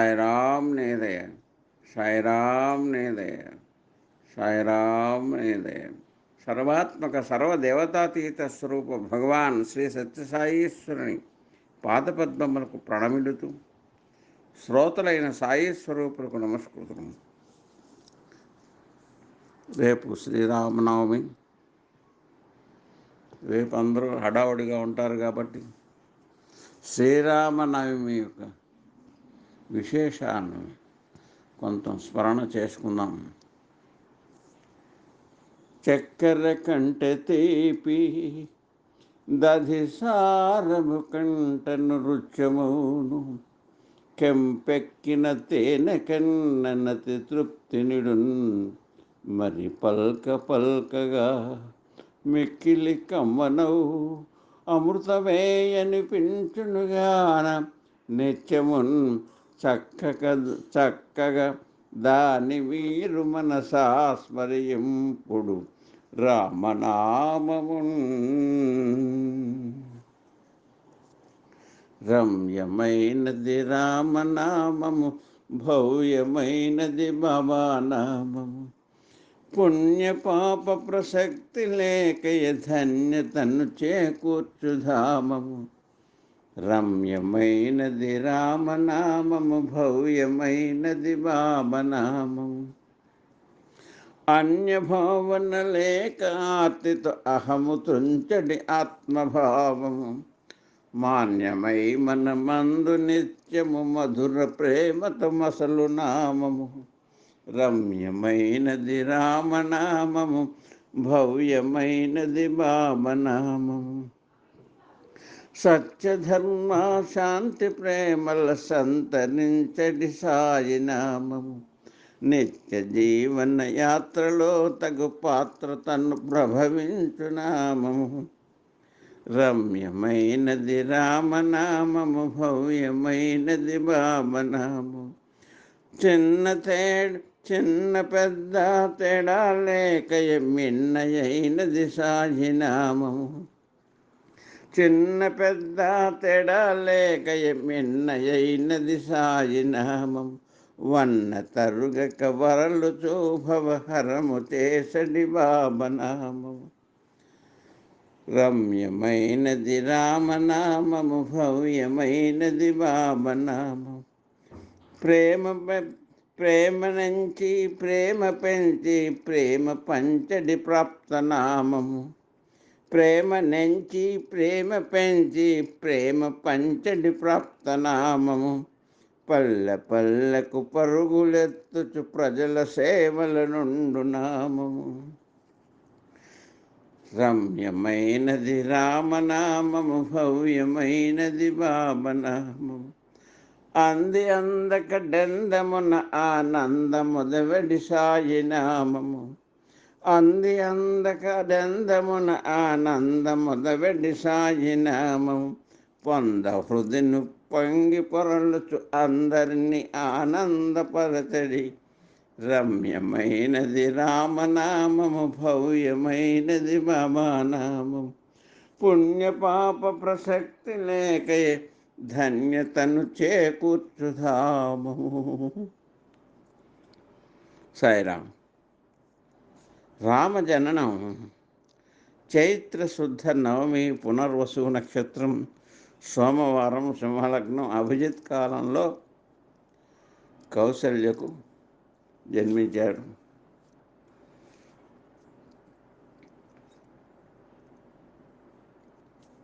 సాయిరామ్ నీదయ సాయిరామ్ నీదయ సాయిరామ్ నీదయ సర్వాత్మక సర్వదేవతాతీత స్వరూప భగవాన్ శ్రీ సత్యసాయీశ్వరుని పాదపద్మములకు ప్రణమిడుతూ శ్రోతలైన సాయి స్వరూపులకు నమస్కృతం రేపు శ్రీరామనవమి. రేపు అందరూ హడావుడిగా ఉంటారు కాబట్టి శ్రీరామనవమి యొక్క విశేషాన్ని కొంత స్మరణ చేసుకుందాం. చక్కెర కంటే తీపి దధి సారము కంటను రుచమును. కెంపెక్కిన తేనె కన్ననతి తృప్తి నిడున్ మరి పల్క పల్కగా మిక్కిలి కమ్మనవు అమృతమే అనిపించునుగాన నిత్యమున్ చక్కగా చక్కగా దాని వీరు మనసాస్మరింపుడు రామనామమున్. రమ్యమైనది రామనామము భవ్యమైనది భవానామము. పుణ్య పాప ప్రసక్తి లేకయ ధన్యతను చేకూర్చుధామము. రమ్యమైనది రామనామము భవ్యమైనది బాబనామము. అన్యభావన లేక ఆర్తితో అహము తుంచడి ఆత్మభావము. మాన్యమై మన మందు నిత్యము మధుర ప్రేమతమసలు నామము. రమ్యమైనది రామనామము భవ్యమైనది బాబనామము. సత్యధర్మ శాంతి ప్రేమల సంతరించడి సాయినామము. నిత్య జీవన యాత్రలో తగు పాత్ర తను ప్రభవించు నామము. రమ్యమైనది రామనామము భవ్యమైనది బామనాము చిన్న తేడు చిన్న పెద్ద తేడా లేకయ మిన్నయైనది సాయినామము. చిన్న పెద్ద తేడా లేకయ మిన్నయైనది సాయినామం వన్న తరుగక వరలు చూభవహరము తేసడి బాబనామము రమ్యమైనది రామనామము భవ్యమైనది బాబనామము ప్రేమ ప్రేమ నుంచి ప్రేమ పెంచి ప్రేమ పంచడి ప్రాప్తనామము ప్రేమ నెంచి ప్రేమ పెంచి ప్రేమ పంచడి ప్రాప్తనామము పల్లె పల్లెకు పరుగులెత్తుచు ప్రజల సేవల నుండు నామము. రమ్యమైనది రామనామము భవ్యమైనది బాబనామము. అంది అందక డెందమున ఆనందముదవడి సాయినామము అంది అందక ఆనందముద వెడి సాయినామము పొంద హృదిను పొంగి పొరలుచు అందరిని ఆనందపరచడి. రమ్యమైనది రామనామము భవ్యమైనది బాబానామము పుణ్యపాప ప్రసక్తి లేకయే ధన్యతను చేకూర్చుధామము సాయిరామ్. రామజననం చైత్ర శుద్ధ నవమి పునర్వసు నక్షత్రం సోమవారం సింహలగ్నం అభిజిత్ కాలంలో కౌశల్యకు జన్మించాడు.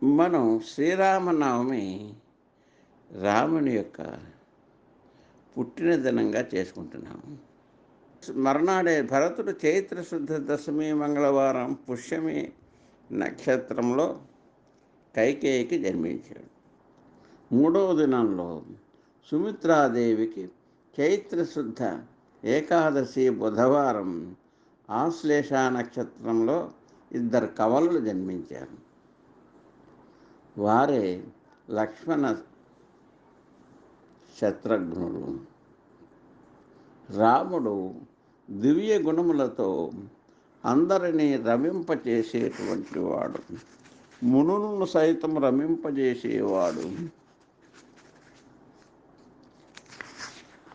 మనం శ్రీరామనవమి రాముని యొక్క పుట్టిన దినంగా చేసుకుంటున్నాము. మర్నాడే భరతుడు చైత్ర శుద్ధ దశమి మంగళవారం పుష్యమి నక్షత్రంలో కైకేయికి జన్మించాడు. మూడవ దినంలో సుమిత్రాదేవికి చైత్ర శుద్ధ ఏకాదశి బుధవారం ఆశ్లేష నక్షత్రంలో ఇద్దరు కవలలు జన్మించారు. వారే లక్ష్మణ శత్రుఘ్నుడు రాముడు దివ్య గుణములతో అందరినీ రమింపచేసేటువంటి వాడు. మునులను సైతం రమింపజేసేవాడు.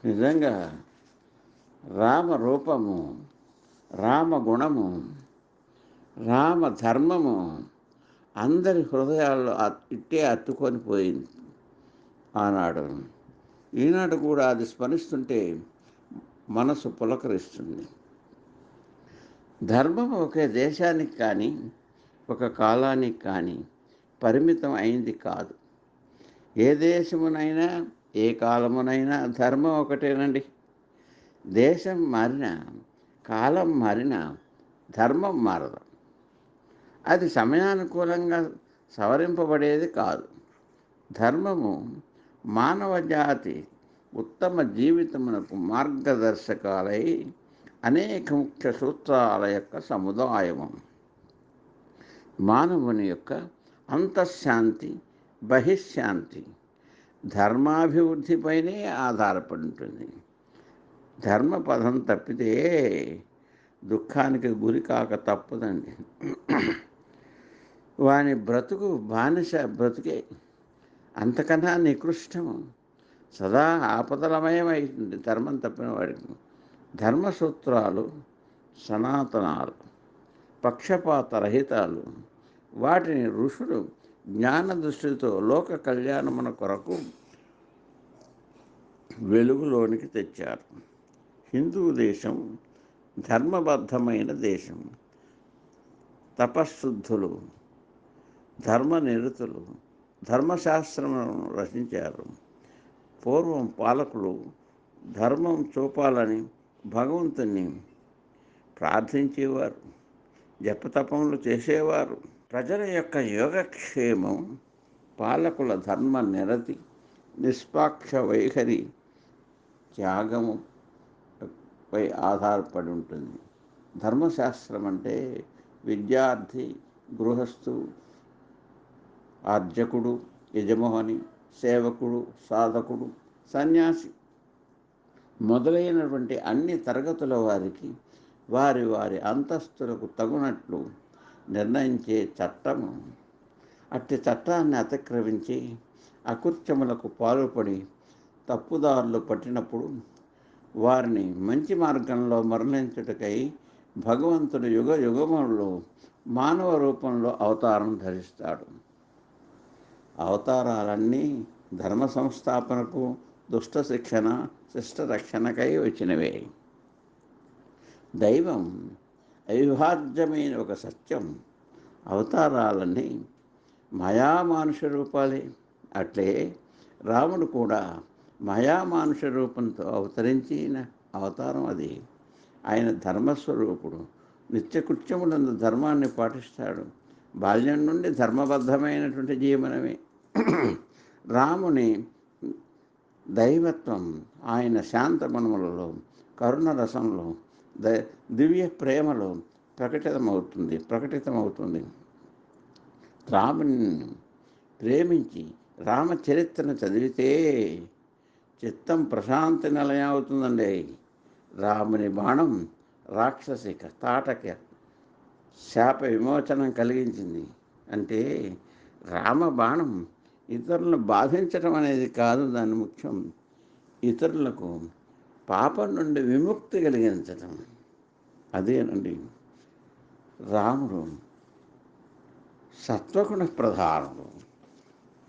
నిజంగా రామ రూపము రామ గుణము రామ ధర్మము అందరి హృదయాల్లో అత్- ఇట్టే అత్తుకొని పోయింది. ఆనాడు ఈనాడు కూడా అది స్మరిస్తుంటే మనసు పులకరిస్తుంది. ధర్మం ఒకే దేశానికి కానీ ఒక కాలానికి కానీ పరిమితం అయింది కాదు. ఏ దేశమునైనా ఏ కాలమునైనా ధర్మం ఒకటేనండి. దేశం మారిన కాలం మారిన ధర్మం మారదు. అది సమయానుకూలంగా సవరింపబడేది కాదు. ధర్మము మానవ జాతి ఉత్తమ జీవితమునకు మార్గదర్శకాలై అనేక ముఖ్య సూత్రాల యొక్క సముదాయము. మానవుని యొక్క అంతఃశాంతి బహిశాంతి ధర్మాభివృద్ధిపైనే ఆధారపడి ఉంటుంది ధర్మ పదం తప్పితే దుఃఖానికి గురి కాక తప్పదండి. వాని బ్రతుకు బానిస బ్రతుకే అంతకన్నా నికృష్టము. సదా ఆపదలమయమైంది ధర్మం తప్పిన వాడికి. ధర్మసూత్రాలు సనాతనాలు పక్షపాత రహితాలు వాటిని ఋషులు జ్ఞాన దృష్టితో లోక కళ్యాణమున కొరకు వెలుగులోనికి తెచ్చారు. హిందూ దేశం ధర్మబద్ధమైన దేశం. తపశుద్ధులు ధర్మనిరతులు ధర్మశాస్త్రములను రచించారు. పూర్వం పాలకులు ధర్మం చూపాలని భగవంతుని ప్రార్థించేవారు జపతపములు చేసేవారు. ప్రజల యొక్క యోగక్షేమం పాలకుల ధర్మ నిరతి నిష్పాక్ష వైఖరి త్యాగము పై ఆధారపడి ఉంటుంది. ధర్మశాస్త్రం అంటే విద్యార్థి గృహస్థు అర్జకుడు యజమాని సేవకుడు సాధకుడు సన్యాసి మొదలైనటువంటి అన్ని తరగతుల వారికి వారి వారి అంతస్తులకు తగునట్లు నిర్ణయించే చట్టము. అట్టి చట్టాన్ని అతిక్రమించి అకృత్యములకు పాల్పడి తప్పుదారులు పట్టినప్పుడు వారిని మంచి మార్గంలో మరణించుటకై భగవంతుడు యుగ యుగములలో మానవ రూపంలో అవతారం ధరిస్తాడు. అవతారాలన్నీ ధర్మ సంస్థాపనకు దుష్ట శిక్షణ శిష్ట రక్షణకై వచ్చినవే. దైవం అవిభాజ్యమైన ఒక సత్యం. అవతారాలన్నీ మాయామానుష రూపాలే. అట్లే రాముడు కూడా మాయామానుష రూపంతో అవతరించిన అవతారం అది. ఆయన ధర్మస్వరూపుడు. నిత్యకృత్యములందు ధర్మాన్ని పాటిస్తాడు. బాల్యం నుండి ధర్మబద్ధమైనటువంటి జీవనమే. రాముని దైవత్వం ఆయన శాంతమనములలో కరుణ రసంలో ద దివ్య ప్రేమలో ప్రకటితమవుతుంది ప్రకటితమవుతుంది. రాముని ప్రేమించి రామచరిత్రను చదివితే చిత్తం ప్రశాంతి నిలయం అవుతుందండి రాముని బాణం రాక్షసి తాటక శాప విమోచనం కలిగించింది. అంటే రామ బాణం ఇతరులను బాధించడం అనేది కాదు దాని ముఖ్యం. ఇతరులకు పాపం నుండి విముక్తి కలిగించడం అదేనండి రాముడు సత్వగుణ ప్రధానుడు.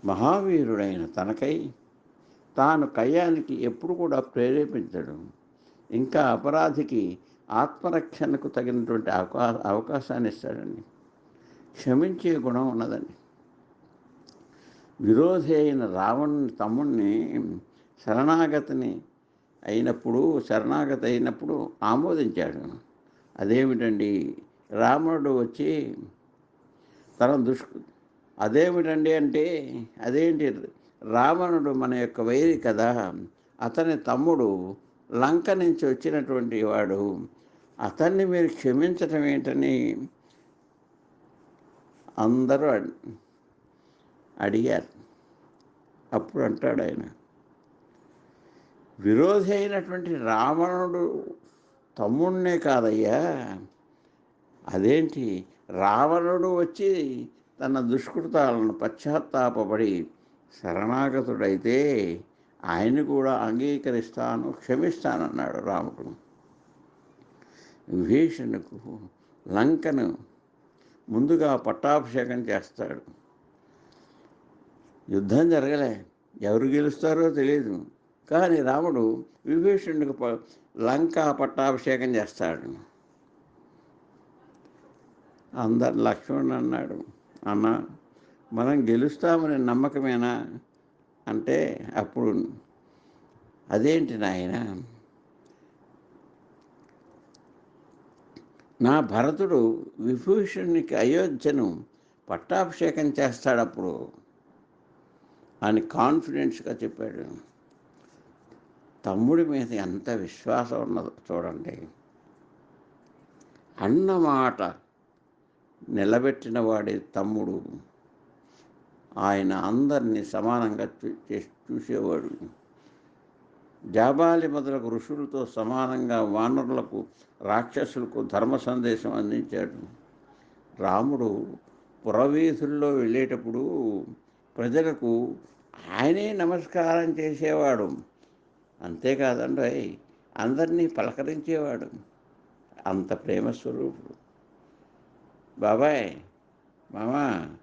మహావీరుడైన తనకై తాను కయ్యానికి ఎప్పుడు కూడా ప్రేరేపించడు. ఇంకా అపరాధికి ఆత్మరక్షణకు తగినటువంటి అవకా అవకాశాన్ని ఇస్తాడండి. క్షమించే గుణం ఉన్నదండి. విరోధి అయిన రావణుని తమ్ముణ్ణి శరణాగతిని అయినప్పుడు శరణాగతి అయినప్పుడు ఆమోదించాడు. అదేమిటండి? రావణుడు వచ్చి తన దుష్కు అదేమిటండి అంటే అదేంటి? రావణుడు మన యొక్క వైరి కదా. అతని తమ్ముడు లంక నుంచి వచ్చినటువంటి వాడు అతన్ని మీరు క్షమించటం ఏంటని అందరూ అడిగారు. అప్పుడు అంటాడు ఆయన విరోధి అయినటువంటి రావణుడు తమ్ముణ్ణే కాదయ్యా. అదేంటి? రావణుడు వచ్చి తన దుష్కృతాలను పశ్చాత్తాపడి శరణాగతుడైతే ఆయన కూడా అంగీకరిస్తాను క్షమిస్తానన్నాడు రాముడు. విభీషణుకు లంకను ముందుగా పట్టాభిషేకం చేస్తాడు. యుద్ధం జరగలే ఎవరు గెలుస్తారో తెలియదు కానీ రాముడు విభీషణుడికి ప- లంక పట్టాభిషేకం చేస్తాడు. అందరు లక్ష్మణుడు అన్నాడు అన్న మనం గెలుస్తామనే నమ్మకమేనా? అంటే అప్పుడు అదేంటి నాయన? నా భరతుడు విభూషణునికి అయోధ్యను పట్టాభిషేకం చేస్తాడప్పుడు అని కాన్ఫిడెన్స్గా చెప్పాడు. తమ్ముడి మీద ఎంత విశ్వాసం ఉన్నదో చూడండి. అన్నమాట నిలబెట్టిన వాడే తమ్ముడు. ఆయన అందరినీ సమానంగా చే- చూసేవాడు. జాబాలి మొదలగు ఋషులతో సమానంగా వానరులకు రాక్షసులకు ధర్మ సందేశం అందించాడు. రాముడు పురవీధుల్లో వెళ్ళేటప్పుడు ప్రజలకు ఆయనే నమస్కారం చేసేవాడు. అంతేకాదండి అందరినీ పలకరించేవాడు. అంత ప్రేమ స్వరూపుడు బాబాయ్ మామా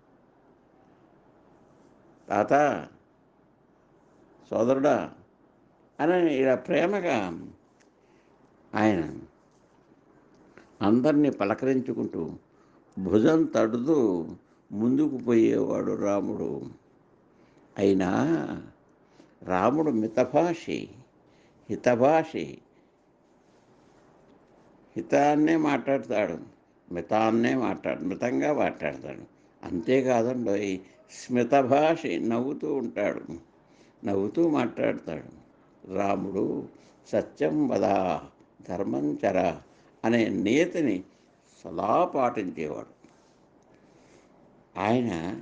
తాత సోదరుడా అని ఇలా ప్రేమగా ఆయన అందరినీ పలకరించుకుంటూ భుజం తడుతూ ముందుకు పోయేవాడు రాముడు. అయినా రాముడు మితభాషి హితభాషి. హితాన్నే మాట్లాడతాడు మితాన్నే మాట్లాడు మితంగా మాట్లాడతాడు. అంతేకాదండి స్మితభాషి నవ్వుతూ ఉంటాడు. నవ్వుతూ మాట్లాడతాడు. రాముడు సత్యం వద ధర్మం చర అనే నీతిని సదా పాటించేవాడు. ఆయన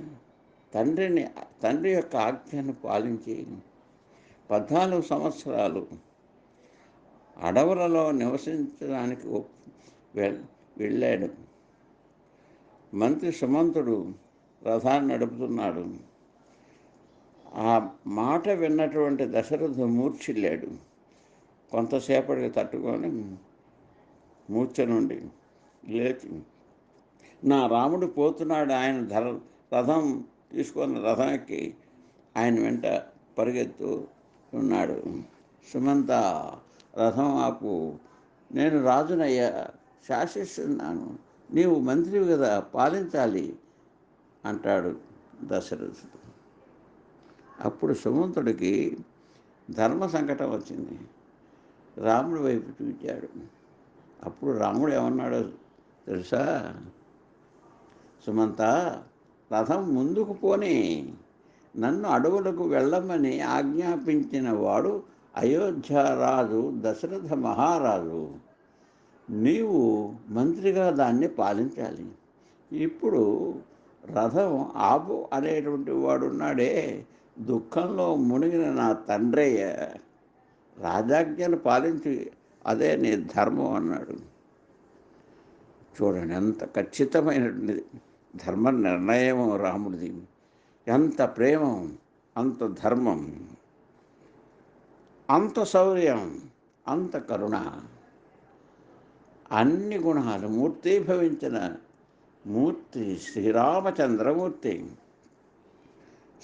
తండ్రిని తండ్రి యొక్క ఆజ్ఞను పాలించి పద్నాలుగు సంవత్సరాలు అడవులలో నివసించడానికి వెళ్ళాడు. మంత్రి సుమంతుడు రథాన్ని నడుపుతున్నాడు. ఆ మాట విన్నటువంటి దశరథు మూర్ఛిల్లాడు కొంతసేపటికి తట్టుకొని మూర్ఛ నుండి లేచి నా రాముడు పోతున్నాడు. ఆయన ధర రథం తీసుకొని రథం ఎక్కి ఆయన వెంట పరిగెత్తు ఉన్నాడు. సుమంత రథం ఆపు. నేను రాజునయ్యా శాసిస్తున్నాను. నీవు మంత్రివి కదా పాలించాలి. అంటాడు దశరథుడు. అప్పుడు సుమంతుడికి ధర్మ సంకటం వచ్చింది. రాముడి వైపు చూచాడు. అప్పుడు రాముడు ఏమన్నాడో? తెలుసా? సుమంత రథం ముందుకు పోని నన్ను అడవులకు వెళ్ళమని ఆజ్ఞాపించిన వాడు అయోధ్యరాజు దశరథ మహారాజు. నీవు మంత్రిగా దాన్ని పాలించాలి. ఇప్పుడు రథం ఆపు అనేటువంటి వాడున్నాడే. దుఃఖంలో మునిగిన నా తండ్రయ్య రాజాజ్ఞను పాలించి అదే నీ ధర్మం అన్నాడు. చూడండి ఎంత ఖచ్చితమైనటువంటి ధర్మ నిర్ణయం రాముడిది. ఎంత ప్రేమ అంత ధర్మం అంత శౌర్యం అంత కరుణ. అన్ని గుణాలు మూర్తీభవించిన మూర్తి శ్రీరామచంద్రమూర్తి.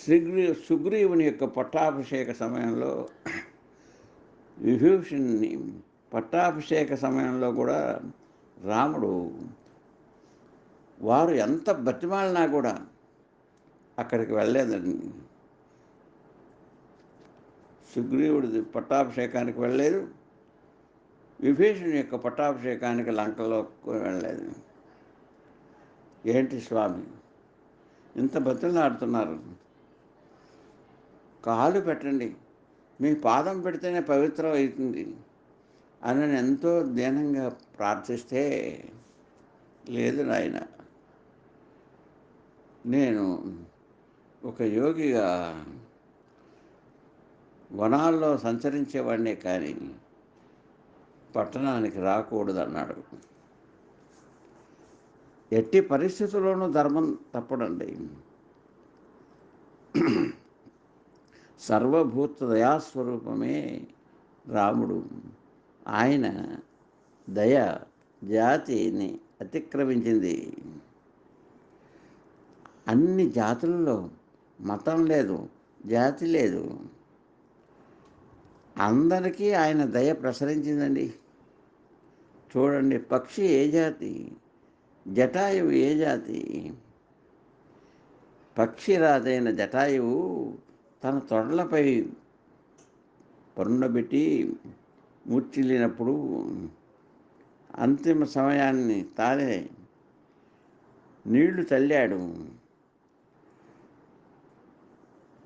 శ్రీగ్రీ సుగ్రీవుని యొక్క పట్టాభిషేక సమయంలో విభీషణ్ణి పట్టాభిషేక సమయంలో కూడా రాముడు వారు ఎంత బతిమాలినా కూడా అక్కడికి వెళ్ళలేదండి. సుగ్రీవుడి పట్టాభిషేకానికి వెళ్ళలేదు. విభీషణుని యొక్క పట్టాభిషేకానికి లంకలో వెళ్ళలేదు. ఏంటి స్వామి? ఇంత బతులాడుతున్నారు కాలు పెట్టండి. మీ పాదం పెడితేనే పవిత్రం అవుతుంది అని నేను ఎంతో దీనంగా ప్రార్థిస్తే లేదు నాయన. నేను ఒక యోగిగా వనాల్లో సంచరించేవాడినే కానీ పట్టణానికి రాకూడదు అన్నాడు ఎట్టి పరిస్థితుల్లోనూ ధర్మం తప్పడండి. సర్వభూత దయాస్వరూపమే రాముడు. ఆయన దయ జాతిని అతిక్రమించింది. అన్ని జాతులలో మతం లేదు జాతి లేదు. అందరికీ ఆయన దయ ప్రసరించిందండి. చూడండి పక్షి ఏ జాతి? జటాయువు ఏ జాతి? పక్షిరాజైన జటాయువు తన తొడలపై పరుండబెట్టి మూర్చిల్లినప్పుడు అంతిమ సమయాన్ని తానే నీళ్ళు చల్లాడు.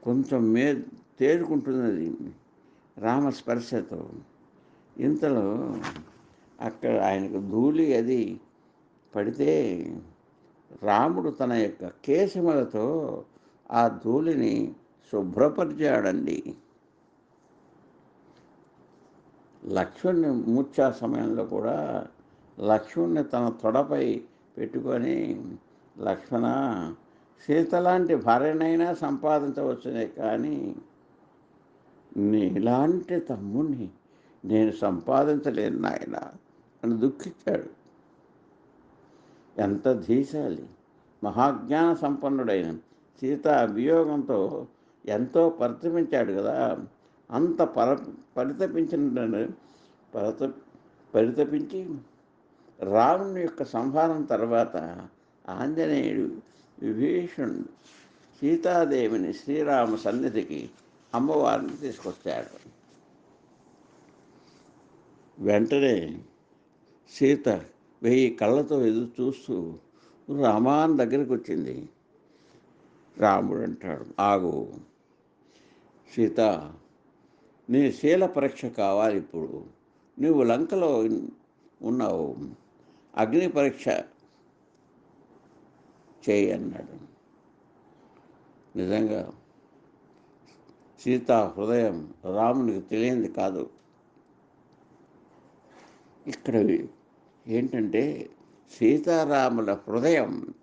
కొంచెం మే తేరుకుంటున్నది రామస్పర్శతో ఇంతలో అక్కడ ఆయనకు ధూళి అది పడితే రాముడు తన యొక్క కేశములతో ఆ ధూళిని శుభ్రపరిచాడండి. లక్ష్మణ్ణి మూర్ఛా సమయంలో కూడా లక్ష్మణ్ణి తన తొడపై పెట్టుకొని లక్ష్మణ సీత లాంటి భార్యనైనా సంపాదించవచ్చునే కానీ నీలాంటి తమ్ముణ్ణి నేను సంపాదించలేను నాయన అని దుఃఖించాడు. ఎంత ధీశాలి. మహాజ్ఞాన సంపన్నుడైన సీత వియోగంతో ఎంతో పరితపించాడు కదా. అంత పర పరితపించిన పరత పరితపించి రాముని యొక్క సంహారం తర్వాత ఆంజనేయుడు విభీషణుడు సీతాదేవిని శ్రీరామ సన్నిధికి అమ్మవారిని తీసుకొచ్చాడు. వెంటనే సీత వెయ్యి కళ్ళతో ఎదురు చూస్తూ రామాన్ దగ్గరికి వచ్చింది రాముడు అంటాడు ఆగు సీత నీ శీల పరీక్ష కావాలి ఇప్పుడు. నువ్వు లంకలో ఉన్నావు. అగ్ని పరీక్ష చేయి అన్నాడు. నిజంగా సీత హృదయం రామునికి తెలియంది కాదు. ఇక్కడ ఏంటంటే సీతారాముల హృదయం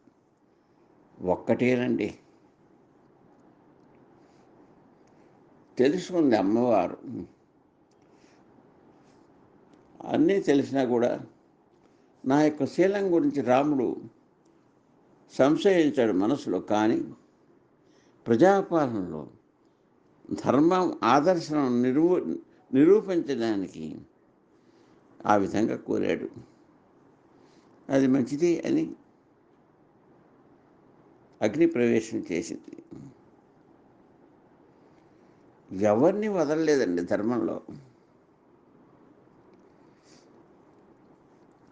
ఒక్కటేనండి. తెలుసుకుంది అమ్మవారు. అన్నీ తెలిసినా కూడా నా యొక్క శీలం గురించి రాముడు సంశయించాడు మనసులో కానీ ప్రజాపాలనలో ధర్మం ఆదర్శం నిరూ నిరూపించడానికి ఆ విధంగా కోరాడు. అది మంచిది అని అగ్ని ప్రవేశం చేసింది. ఎవరిని వదలలేదండి ధర్మంలో.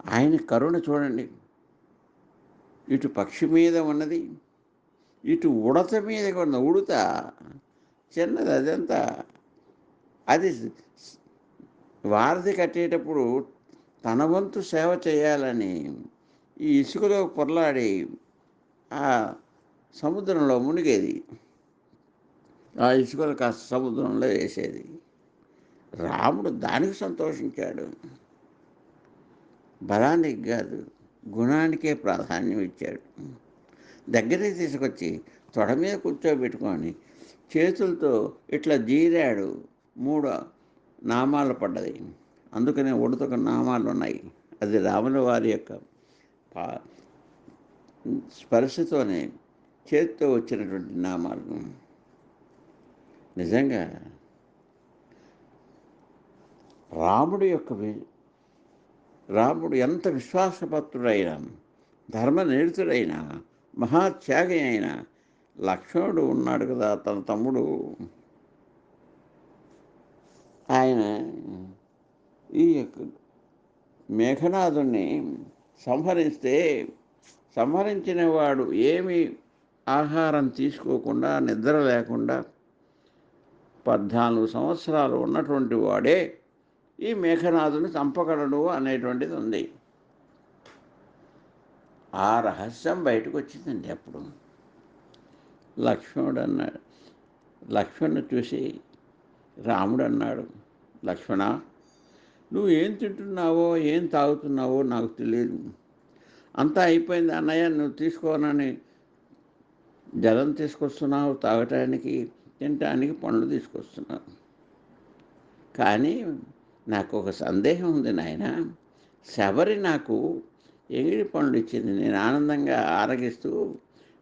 ఆయన కరుణ చూడండి. ఇటు పక్షి మీద ఉన్నది ఇటు ఉడత మీద ఉన్న ఉడత చిన్నది అదంతా. అది వారధి కట్టేటప్పుడు తన వంతు సేవ చేయాలని ఈ ఇసుకలో పొరలాడి ఆ సముద్రంలో మునిగేది. ఆ ఇసుకలు కాస్త సముద్రంలో వేసేది. రాముడు దానికి సంతోషించాడు. బలానికి కాదు గుణానికే ప్రాధాన్యం ఇచ్చాడు. దగ్గరికి తీసుకొచ్చి తొడ మీద కూర్చోబెట్టుకొని చేతులతో ఇట్లా జీరాడు. మూడు నామాలు పడ్డది. అందుకనే ఉడతక నామాలు ఉన్నాయి. అది రాముల వారి యొక్క పా- స్పర్శతోనే చేతితో వచ్చినటువంటి నామాలు. నిజంగా రాముడు యొక్క వి- రాముడు ఎంత విశ్వాసపత్రుడైన ధర్మనిరతుడైన మహాత్యాగి అయిన లక్ష్మణుడు ఉన్నాడు కదా తన తమ్ముడు. ఆయన ఈ యొక్క మేఘనాథుణ్ణి సంహరిస్తే సంహరించిన వాడు ఏమి ఆహారం తీసుకోకుండా నిద్ర లేకుండా పద్నాలుగు సంవత్సరాలు ఉన్నటువంటి వాడే ఈ మేఘనాథుని చంపగలడు అనేటువంటిది ఉంది. ఆ రహస్యం బయటకు వచ్చిందండి అప్పుడు. లక్ష్మణుడు అన్నాడు లక్ష్మణ్ని చూసి రాముడు అన్నాడు లక్ష్మణ నువ్వు ఏం తింటున్నావో ఏం తాగుతున్నావో నాకు తెలియదు అంతా అయిపోయింది అన్నయ్య నువ్వు తీసుకోనని జలం తీసుకొస్తున్నావు తాగటానికి తినటానికి పండ్లు తీసుకొస్తున్నావు. కానీ నాకు ఒక సందేహం ఉంది నాయన. శబరి నాకు ఎంగిడి పండ్లు ఇచ్చింది. నేను ఆనందంగా ఆరగిస్తూ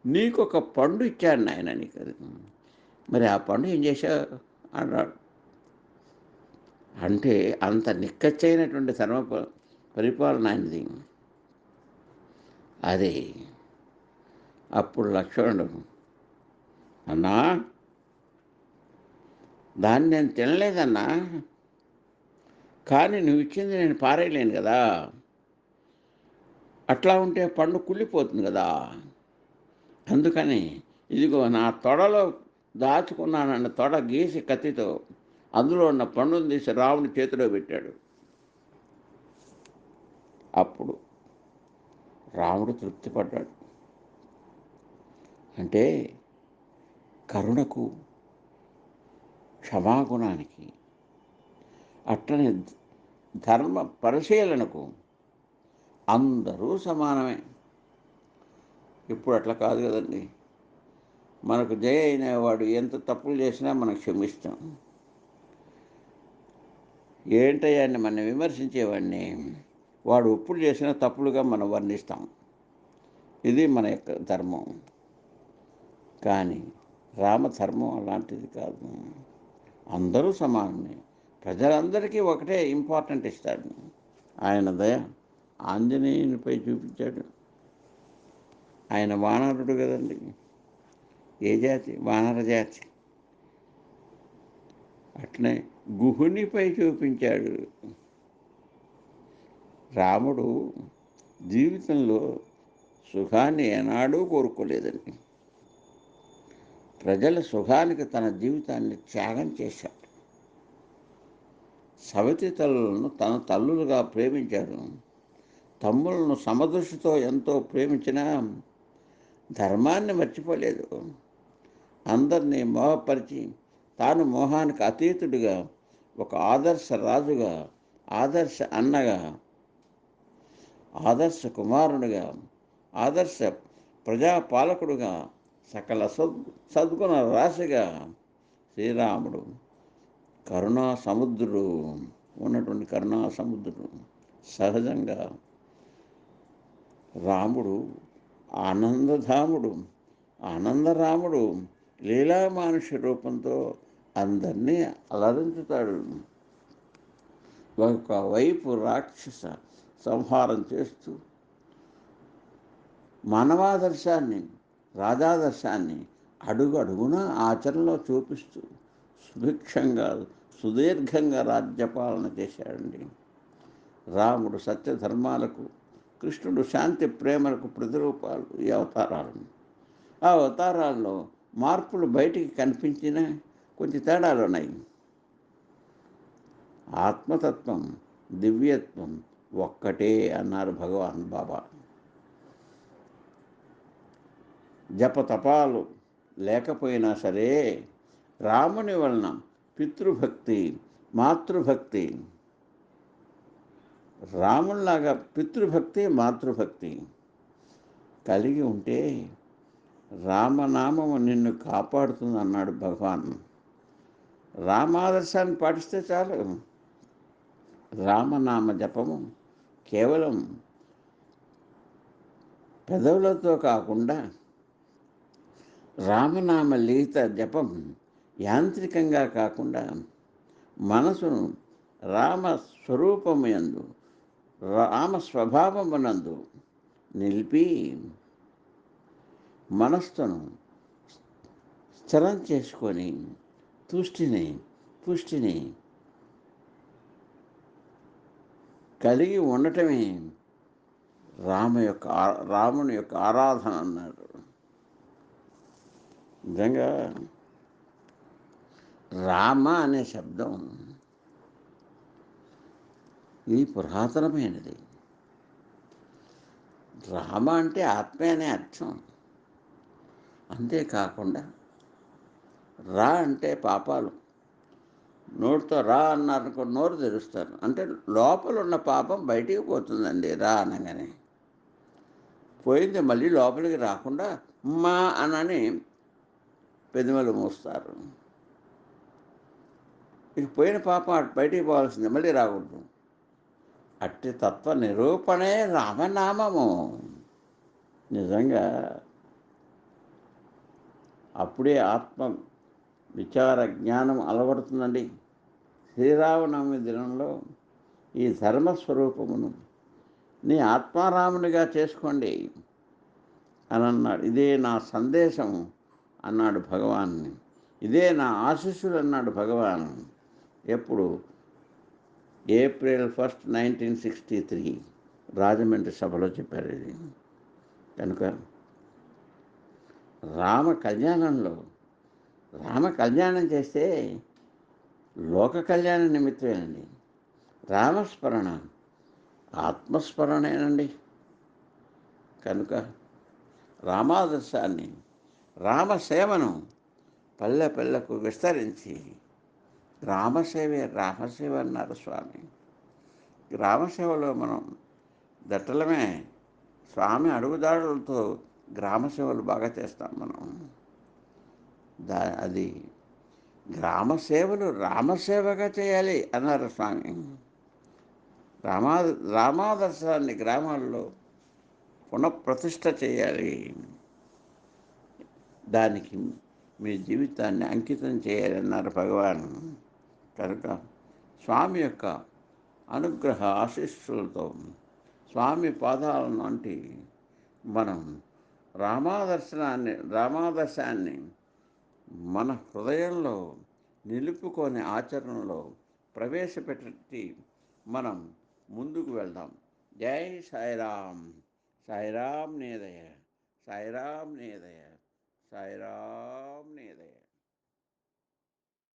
నీకు ఒక పండు ఇచ్చాను నాయన నీకు. అది మరి ఆ పండు ఏం చేశావు? అన్నాడు అంటే అంత నిక్కచ్చైనటువంటి సర్వ పరిపాలన ఆయనది. అది అప్పుడు లక్ష్మణుడు అన్నా దాన్ని నేను తినలేదన్నా కానీ నువ్వు ఇచ్చింది నేను పారేయలేను కదా. అట్లా ఉంటే పండు కుళ్ళిపోతుంది కదా. అందుకని ఇదిగో నా తొడలో దాచుకున్నానన్న తొడ గీసి కత్తితో అందులో ఉన్న పండును తీసి రాముని చేతిలో పెట్టాడు. అప్పుడు రాముడు తృప్తి పడ్డాడు అంటే కరుణకు క్షమాగుణానికి అట్లనే ధర్మ పరిశీలనకు అందరూ సమానమే. ఇప్పుడు అట్లా కాదు కదండి. మనకు జయ అయిన వాడు ఎంత తప్పులు చేసినా మనం క్షమిస్తాం. ఏంటయ్యాన్ని మనం విమర్శించేవాడిని వాడు ఒప్పులు చేసిన తప్పులుగా మనం వర్ణిస్తాం. ఇది మన యొక్క ధర్మం. కానీ రామధర్మం అలాంటిది కాదు. అందరూ సమానమే. ప్రజలందరికీ ఒకటే ఇంపార్టెంట్ ఇస్తాడు. ఆయన దయ ఆంజనేయునిపై చూపించాడు. ఆయన వానరుడు కదండి. ఏ జాతి? వానర జాతి. అట్లే గుహునిపై చూపించాడు. రాముడు జీవితంలో సుఖాన్ని ఏనాడూ కోరుకోలేదండి. ప్రజల సుఖానికి తన జీవితాన్ని త్యాగం చేశాడు. సవతి తల్లులను తన తల్లులుగా ప్రేమించాడు. తమ్ములను సమదృష్టితో ఎంతో ప్రేమించినా ధర్మాన్ని మర్చిపోలేదు. అందరినీ మోహపరిచి తాను మోహానికి అతీతుడిగా ఒక ఆదర్శ రాజుగా ఆదర్శ అన్నగా ఆదర్శ కుమారుడుగా ఆదర్శ ప్రజాపాలకుడుగా సకల సద్ సద్గుణ రాశిగా శ్రీరాముడు కరుణా సముద్రుడు ఉన్నటువంటి కరుణా సముద్రుడు. సహజంగా రాముడు ఆనందధాముడు ఆనందరాముడు లీలామానుష రూపంతో అందరినీ అలరించుతాడు. ఒకవైపు రాక్షస సంహారం చేస్తూ మానవాదర్శాన్ని రాజాదర్శాన్ని అడుగు అడుగున ఆచరణలో చూపిస్తూ సుభిక్షంగా సుదీర్ఘంగా రాజ్యపాలన చేశాడండి. రాముడు సత్యధర్మాలకు కృష్ణుడు శాంతి ప్రేమలకు ప్రతిరూపాలు ఈ అవతారాలు ఆ అవతారాల్లో మార్పులు బయటికి కనిపించిన కొంచెం తేడాలు ఉన్నాయి. ఆత్మతత్వం దివ్యత్వం ఒక్కటే అన్నారు భగవాన్ బాబా. జపతపాలు లేకపోయినా సరే రాముని వలన పితృభక్తి మాతృభక్తి రాముల్లాగా పితృభక్తి మాతృభక్తి కలిగి ఉంటే రామనామము నిన్ను కాపాడుతుంది అన్నాడు భగవాన్. రామాదర్శాన్ని పాటిస్తే చాలు. రామనామ జపము కేవలం పెదవులతో కాకుండా రామనామ లిఖిత జపం యాంత్రికంగా కాకుండా మనసును రామ స్వరూపమునందు రామ స్వభావమునందు నిలిపి మనస్సును స్థిరం చేసుకొని తుష్టిని పుష్టిని కలిగి ఉండటమే రామ యొక్క ఆ- రాముని యొక్క ఆరాధన అన్నాడు. నిజంగా రామ అనే శబ్దం ఇది పురాతనమైనది. రామ అంటే ఆత్మ అనే అర్థం. అంతేకాకుండా రా అంటే పాపాలు. నోటితో రా అన్నారనుకో నోరు తెరుస్తారు. అంటే లోపల ఉన్న పాపం బయటికి పోతుందండి రా అనగానే. పోయింది మళ్ళీ లోపలికి రాకుండా మా అనని పెదిమలు మూస్తారు. ఇక పోయిన పాపం అటు బయటికి పోవాల్సిందే మళ్ళీ రాకూడదు. అట్టి తత్వ నిరూపణే రామనామము. నిజంగా అప్పుడే ఆత్మ విచార జ్ఞానం అలవడుతుందండి. శ్రీరామనవమి దినంలో ఈ ధర్మస్వరూపమును నీ ఆత్మారామునిగా చేసుకోండి అని అన్నాడు. ఇదే నా సందేశం అన్నాడు భగవాన్ని ఇదే నా ఆశీస్సులు అన్నాడు భగవాన్. ఎప్పుడు? April first nineteen sixty three. Rajahmundry సభలో చెప్పారు ఇది. కనుక రామ కళ్యాణంలో రామ కళ్యాణం చేస్తే లోక కళ్యాణ నిమిత్తమేనండి. రామస్మరణ ఆత్మస్మరణేనండి. కనుక రామాదర్శాన్ని రామసేవను పల్లె పల్లెకు విస్తరించి రామసేవే రామసేవ అన్నారు స్వామి. గ్రామసేవలో మనం దట్టలమే స్వామి అడుగుదాడులతో గ్రామసేవలు బాగా చేస్తాం మనం. దా అది గ్రామసేవలు రామసేవగా చేయాలి అన్నారు స్వామి. రామా రామాదర్శాన్ని గ్రామాల్లో పునఃప్రతిష్ట చేయాలి. దానికి మీ జీవితాన్ని అంకితం చేయాలన్నారు భగవాన్. కనుక స్వామి యొక్క అనుగ్రహ ఆశీస్సులతో స్వామి పాదాలను అంటి మనం రామాదర్శనాన్ని రామాదర్శాన్ని మన హృదయంలో నిలుపుకొని ఆచరణలో ప్రవేశపెట్టి మనం ముందుకు వెళ్దాం. జై సాయిరామ్. సాయిరామ్ నేదయ. సాయిరామ్ నేదయ. సాయిరామ్